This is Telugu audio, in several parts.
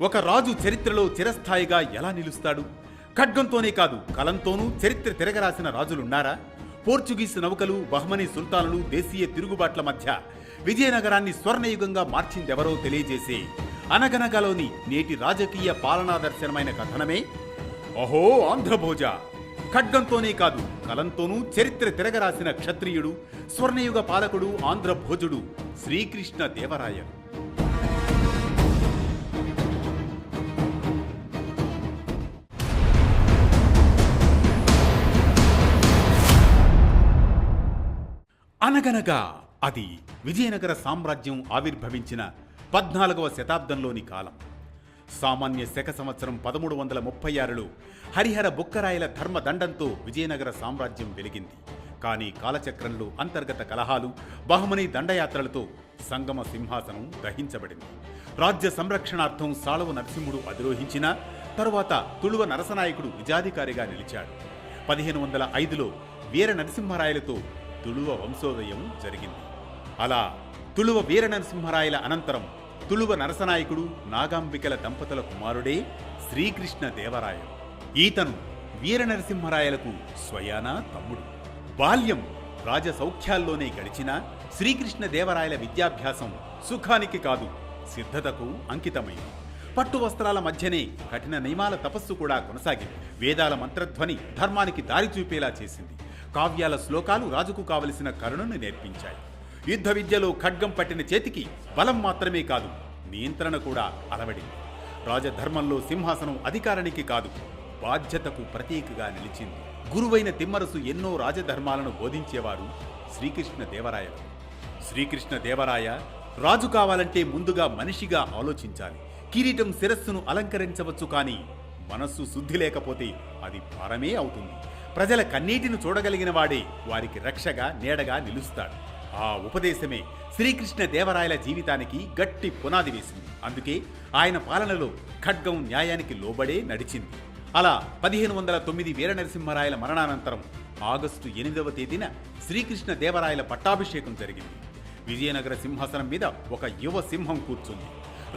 ఒక రాజు చరిత్రలో చిరస్థాయిగా ఎలా నిలుస్తాడు? ఖడ్గంతోనే కాదు కలంతోనూ చరిత్ర తిరగరాసిన రాజులున్నారా? పోర్చుగీస్ నౌకలు బహ్మనీ సుల్తానులు దేశీయ తిరుగుబాట్ల మధ్య విజయనగరాన్ని స్వర్ణయుగంగా మార్చిందెవరో తెలియజేసే అనగనగలోని నేటి రాజకీయ పాలనా దర్శనమైన కథనమే? అహో ఆంధ్రభోజ! ఖడ్గంతోనే కాదు కలంతోనూ చరిత్ర తిరగరాసిన క్షత్రియుడు స్వర్ణయుగ పాలకుడు ఆంధ్రభోజుడు శ్రీకృష్ణ దేవరాయ అనగనగా అది విజయనగర సామ్రాజ్యం ఆవిర్భవించిన పద్నాలుగవ శతాబ్దంలోని కాలం. సామాన్య శక సంవత్సరం పదమూడు వందల ముప్పై ఆరులో హరిహర బుక్కరాయల ధర్మదండంతో విజయనగర సామ్రాజ్యం వెలిగింది. కానీ కాలచక్రంలో అంతర్గత కలహాలు బహుమని దండయాత్రలతో సంగమ సింహాసనం దహించబడింది. రాజ్య సంరక్షణార్థం సాళవ నరసింహుడు అధిరోహించిన తరువాత తుళువ నరసనాయకుడు విజాధికారిగా నిలిచాడు. పదిహేను వందల ఐదులో వీర నరసింహరాయలతో తుళువ వంశోదయం జరిగింది. అలా తుళువ వీర నరసింహరాయల అనంతరం తుళువ నరసనాయకుడు నాగాంబికల దంపతుల కుమారుడే శ్రీకృష్ణ దేవరాయలు. ఈతను వీరనరసింహరాయలకు స్వయానా తమ్ముడు. బాల్యం రాజ సౌఖ్యాల్లోనే గడిచిన శ్రీకృష్ణ దేవరాయల విద్యాభ్యాసం సుఖానికి కాదు సిద్ధతకు అంకితమైంది. పట్టు వస్త్రాల మధ్యనే కఠిన నియమాల తపస్సు కూడా కొనసాగింది. వేదాల మంత్రధ్వని ధర్మానికి దారి చూపేలా చేసింది. కావ్యాల శ్లోకాలు రాజుకు కావలసిన కరుణను నేర్పించాయి. యుద్ధ విద్యలో ఖడ్గం పట్టిన చేతికి బలం మాత్రమే కాదు నియంత్రణ కూడా అలవడింది. రాజధర్మంలో సింహాసనం అధికారానికి కాదు బాధ్యతకు ప్రతీకగా నిలిచింది. గురువైన తిమ్మరసు ఎన్నో రాజధర్మాలను బోధించేవారు శ్రీకృష్ణ దేవరాయలు. శ్రీకృష్ణ దేవరాయ రాజు కావాలంటే ముందుగా మనిషిగా ఆలోచించాలి. కిరీటం శిరస్సును అలంకరించవచ్చు కానీ మనస్సు శుద్ధి లేకపోతే అది భారమే అవుతుంది. ప్రజల కన్నీటిని చూడగలిగిన వాడే వారికి రక్షగా నీడగా నిలుస్తాడు. ఆ ఉపదేశమే శ్రీకృష్ణ దేవరాయల జీవితానికి గట్టి పునాది వేసింది. అందుకే ఆయన పాలనలో ఖడ్గం న్యాయానికి లోబడే నడిచింది. అలా పదిహేను వందల తొమ్మిది వీర నరసింహరాయల మరణానంతరం ఆగస్టు ఎనిమిదవ తేదీన శ్రీకృష్ణ దేవరాయల పట్టాభిషేకం జరిగింది. విజయనగర సింహాసనం మీద ఒక యువ సింహం కూర్చుంది.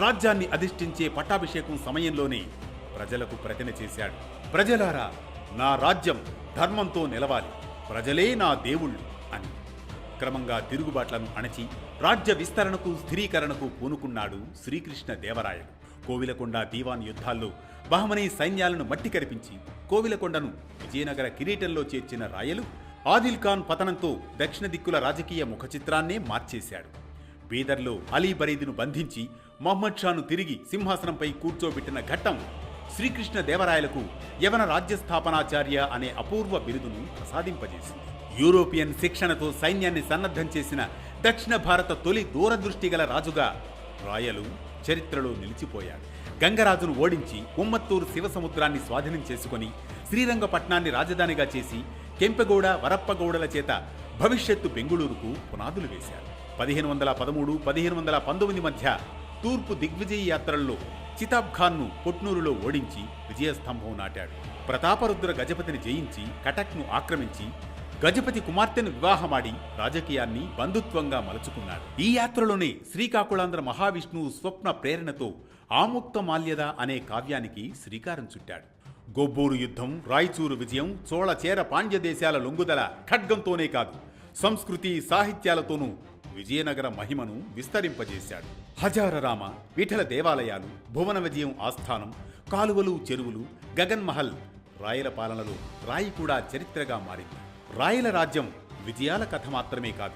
రాజ్యాన్ని అధిష్ఠించే పట్టాభిషేకం సమయంలోనే ప్రజలకు ప్రతిన చేశాడు. ప్రజలారా నా రాజ్యం ధర్మంతో నిలవాలి. ప్రజలే నా దేవుళ్ళు అని క్రమంగా తిరుగుబాట్లను అణచి రాజ్య విస్తరణకు స్థిరీకరణకు పూనుకున్నాడు శ్రీకృష్ణ దేవరాయలు. కోవిలకొండ దీవాన్ యుద్ధాల్లో బహమనీ సైన్యాలను మట్టి కరిపించి కోవిలకొండను విజయనగర కిరీటంలో చేర్చిన రాయలు ఆదిల్ ఖాన్ పతనంతో దక్షిణ దిక్కుల రాజకీయ ముఖచిత్రాన్నే మార్చేశాడు. బీదర్లో అలీ బరీదును బంధించి మహ్మద్ షాను తిరిగి సింహాసనంపై కూర్చోబెట్టిన ఘట్టం శ్రీకృష్ణ దేవరాయలకు యవన రాజ్యస్థాపనాచార్య అనే అపూర్వ బిరుదును ప్రసాదింపజేసింది. యూరోపియన్ శిక్షణతో సైన్యాన్ని సన్నద్ధం చేసిన దక్షిణ భారత తొలి దూరదృష్టి గల రాజుగా రాయలు చరిత్రలో నిలిచిపోయాడు. గంగరాజును ఓడించి ఉమ్మత్తూరు శివసముద్రాన్ని స్వాధీనం చేసుకుని శ్రీరంగపట్నాన్ని రాజధానిగా చేసి కెంపెగౌడ వరప్పగౌడల చేత భవిష్యత్తు బెంగుళూరుకు పునాదులు వేశారు పదిహేను వందల పదమూడు పదిహేను వందల పంతొమ్మిది మధ్య తూర్పు దిగ్విజయ యాత్రల్లో చితాబ్ ఖాన్ను పొట్నూరులో ఓడించి విజయస్తంభం నాటాడు. ప్రతాపరుద్ర గజపతిని జయించి కటక్ను ఆక్రమించి గజపతి కుమార్తెను వివాహమాడి రాజకీయాన్ని బంధుత్వంగా మలుచుకున్నాడు. ఈ యాత్రలోనే శ్రీకాకుళాంధ్ర మహావిష్ణువు స్వప్న ప్రేరణతో ఆముక్త మాల్యద అనే కావ్యానికి శ్రీకారం చుట్టాడు. గొబ్బూరు యుద్ధం రాయచూరు విజయం చోళ చేర పాండ్య దేశాల లొంగుదల ఖడ్గంతోనే కాదు సంస్కృతి సాహిత్యాలతోనూ విజయనగర మహిమను విస్తరింపజేశాడు. హజారరామ విఠల దేవాలయాలు భువన విజయం ఆస్థానం కాలువలు చెరువులు గగన్ మహల్ రాయల పాలనలో రాయి కూడా చరిత్రగా మారింది. రాయల రాజ్యం విజయాల కథ మాత్రమే కాదు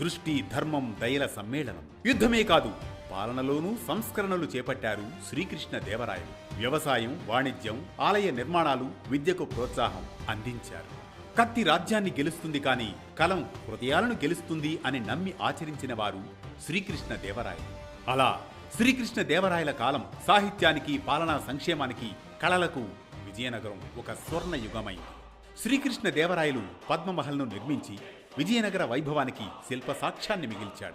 దృష్టి ధర్మం దయల సమ్మేళనం. యుద్ధమే కాదు పాలనలోనూ సంస్కరణలు చేపట్టారు శ్రీకృష్ణ దేవరాయలు. వ్యవసాయం వాణిజ్యం ఆలయ నిర్మాణాలు విద్యకు ప్రోత్సాహం అందించారు. కత్తి రాజ్యాన్ని గెలుస్తుంది కానీ కలం హృదయాలను గెలుస్తుంది అని నమ్మి ఆచరించిన వారు శ్రీకృష్ణ దేవరాయలు. అలా శ్రీకృష్ణ దేవరాయల కాలం సాహిత్యానికి పాలనా సంక్షేమానికి కళలకు విజయనగరం ఒక స్వర్ణ యుగమైంది. శ్రీకృష్ణ దేవరాయలు పద్మమహల్ను నిర్మించి విజయనగర వైభవానికి శిల్ప సాక్ష్యాన్ని మిగిల్చాడు.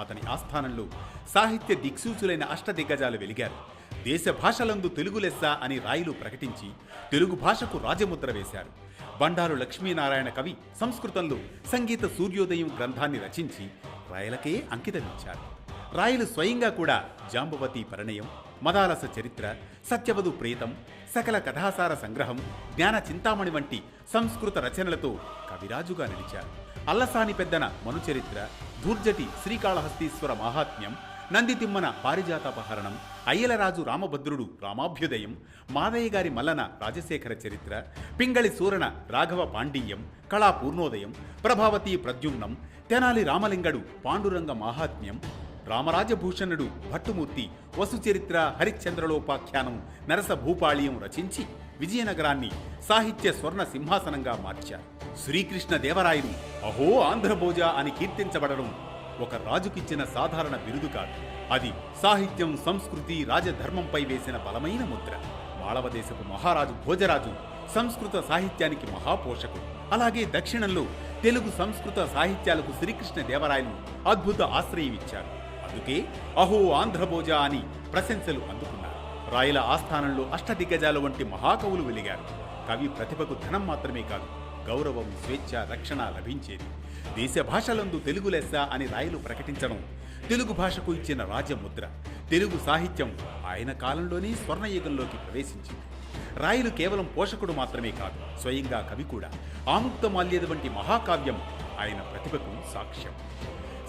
అతని ఆస్థానంలో సాహిత్య దిక్సూచులైన అష్టదిగ్గజాలు వెలిగారు. దేశ భాషలందు తెలుగు లెస్స అని రాయులు ప్రకటించి తెలుగు భాషకు రాజముద్ర వేశారు. బండారు లక్ష్మీనారాయణ కవి సంస్కృతంలో సంగీత సూర్యోదయం గ్రంథాన్ని రచించి రాయలకే అంకితమిచ్చారు. రాయలు స్వయంగా కూడా జాంబవతి పరిణయం మదాలస చరిత్ర సత్యవధు ప్రేతం సకల కథాసార సంగ్రహం జ్ఞాన చింతామణి వంటి సంస్కృత రచనలతో కవిరాజుగా నిలిచారు. అల్లసాని పెద్దన మనుచరిత్ర ధూర్జటి శ్రీకాళహస్తీశ్వర మహాత్మ్యం నందితిమ్మన పారిజాతాపహరణం అయ్యలరాజు రామభద్రుడు రామాభ్యుదయం మాదయ్య గారి మల్లన రాజశేఖర చరిత్ర పింగళి సూరణ రాఘవ పాండియం కళా పూర్ణోదయం ప్రభావతి ప్రద్యుమ్నం తెనాలి రామలింగడు పాండురంగ మాహాత్మ్యం రామరాజభూషణుడు భట్టుమూర్తి వసుచరిత్ర హరిశ్చంద్రలోపాఖ్యానం నరస భూపాళీయం రచించి విజయనగరాన్ని సాహిత్య స్వర్ణ సింహాసనంగా మార్చారు. శ్రీకృష్ణ దేవరాయలు అహో ఆంధ్రభోజ అని కీర్తించబడడం ఒక రాజుకిచ్చిన సాధారణ బిరుదు కాదు. అది సాహిత్యం సంస్కృతి రాజధర్మంపై వేసిన బలమైన ముద్ర. మాళవదేశపు మహారాజు భోజరాజు సంస్కృత సాహిత్యానికి మహాపోషకుడు. అలాగే దక్షిణంలో తెలుగు సంస్కృత సాహిత్యాలకు శ్రీకృష్ణ దేవరాయలు అద్భుత ఆశ్రయం ఇచ్చారు. అందుకే అహో ఆంధ్రభోజ అని ప్రశంసలు అందుకున్నారు. రాయల ఆస్థానంలో అష్టదిగ్గజాల వంటి మహాకవులు వెలిగారు. కవి ప్రతిభకు ధనం మాత్రమే కాదు గౌరవం స్వేచ్ఛ రక్షణ లభించేది. దేశ భాషలందు తెలుగు లెస్స అని రాయలు ప్రకటించడం తెలుగు భాషకు ఇచ్చిన రాజముద్ర తెలుగు సాహిత్యం ఆయన కాలంలోనే స్వర్ణయుగంలోకి ప్రవేశించింది. రాయలు కేవలం పోషకుడు మాత్రమే కాదు స్వయంగా కవి కూడా. ఆముక్త మాల్యద వంటి మహాకావ్యం ఆయన ప్రతిభకు సాక్ష్యం.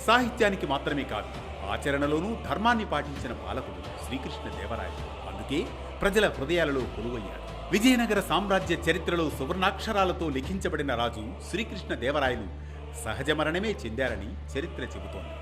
సాహిత్యానికి మాత్రమే కాదు ఆచరణలోనూ ధర్మాన్ని పాటించిన పాలకుడు శ్రీకృష్ణ దేవరాయలు అందుకే ప్రజల హృదయాలలో కొలువయ్యాడు. విజయనగర సామ్రాజ్య చరిత్రలో సువర్ణాక్షరాలతో లిఖించబడిన రాజు శ్రీకృష్ణ దేవరాయలు సహజ మరణమే చెందారని చరిత్ర చెబుతోంది.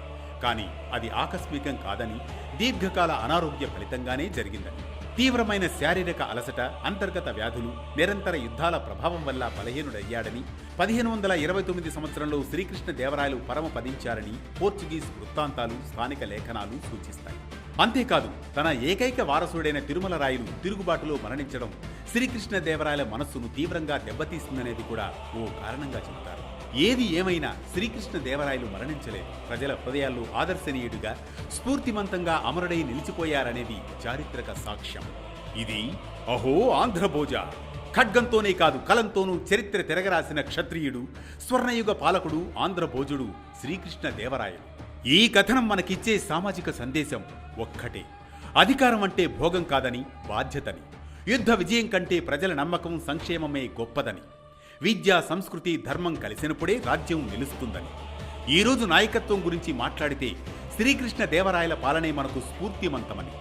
కానీ అది ఆకస్మికం కాదని దీర్ఘకాల అనారోగ్య ఫలితంగానే జరిగిందని. తీవ్రమైన శారీరక అలసట అంతర్గత వ్యాధులు నిరంతర యుద్ధాల ప్రభావం వల్ల బలహీనుడయ్యాడని పదిహేను వందల ఇరవై తొమ్మిది సంవత్సరంలో శ్రీకృష్ణ దేవరాయలు పరమపదించారని పోర్చుగీస్ వృత్తాంతాలు స్థానిక లేఖనాలు సూచిస్తాయి. అంతేకాదు తన ఏకైక వారసుడైన తిరుమల రాయలు తిరుగుబాటులో మరణించడం శ్రీకృష్ణదేవరాయల మనస్సును తీవ్రంగా దెబ్బతీస్తుందనేది కూడా ఓ కారణంగా చెబుతారు. ఏది ఏమైనా శ్రీకృష్ణ దేవరాయలు మరణించలేదు. ప్రజల హృదయాల్లో ఆదర్శనీయుడిగా స్ఫూర్తిమంతంగా అమరుడై నిలిచిపోయారనేది చారిత్రక సాక్ష్యం. ఇది అహో ఆంధ్రభోజ! ఖడ్గంతోనే కాదు కలంతోనూ చరిత్ర తిరగరాసిన క్షత్రియుడు స్వర్ణయుగ పాలకుడు ఆంధ్రభోజుడు శ్రీకృష్ణదేవరాయలు ఈ కథనం మనకిచ్చే సామాజిక సందేశం ఒక్కటే. అధికారం అంటే భోగం కాదని బాధ్యతని. యుద్ధ విజయం కంటే ప్రజల నమ్మకం సంక్షేమమే గొప్పదని. విద్య సంస్కృతి ధర్మం కలిసినప్పుడే రాజ్యం నిలుస్తుందని. ఈరోజు నాయకత్వం గురించి మాట్లాడితే శ్రీకృష్ణ దేవరాయల పాలనే మనకు స్ఫూర్తిమంతమని.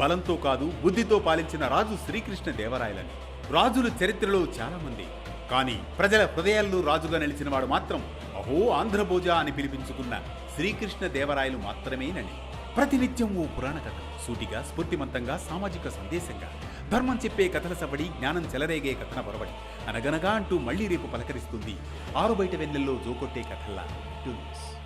బలంతో కాదు బుద్ధితో పాలించిన రాజు శ్రీకృష్ణ దేవరాయలని. రాజుల చరిత్రలో చాలామంది. కానీ ప్రజల హృదయాల్లో రాజుగా నిలిచినవాడు మాత్రం అహో ఆంధ్రభోజ అని పిలిపించుకున్న శ్రీకృష్ణ దేవరాయలు మాత్రమేనని. ప్రతినిత్యం ఓ పురాణ కథ. సూటిగా స్ఫూర్తిమంతంగా సామాజిక సందేశంగా. ధర్మం చెప్పే కథల సబడి జ్ఞానం చెలరేగే కథన పొరబడి అనగనగా అంటూ మళ్ళీ రేపు పలకరిస్తుంది ఆరు బయట వెన్నెల్లో జోకొట్టే కథల్లా. Two news.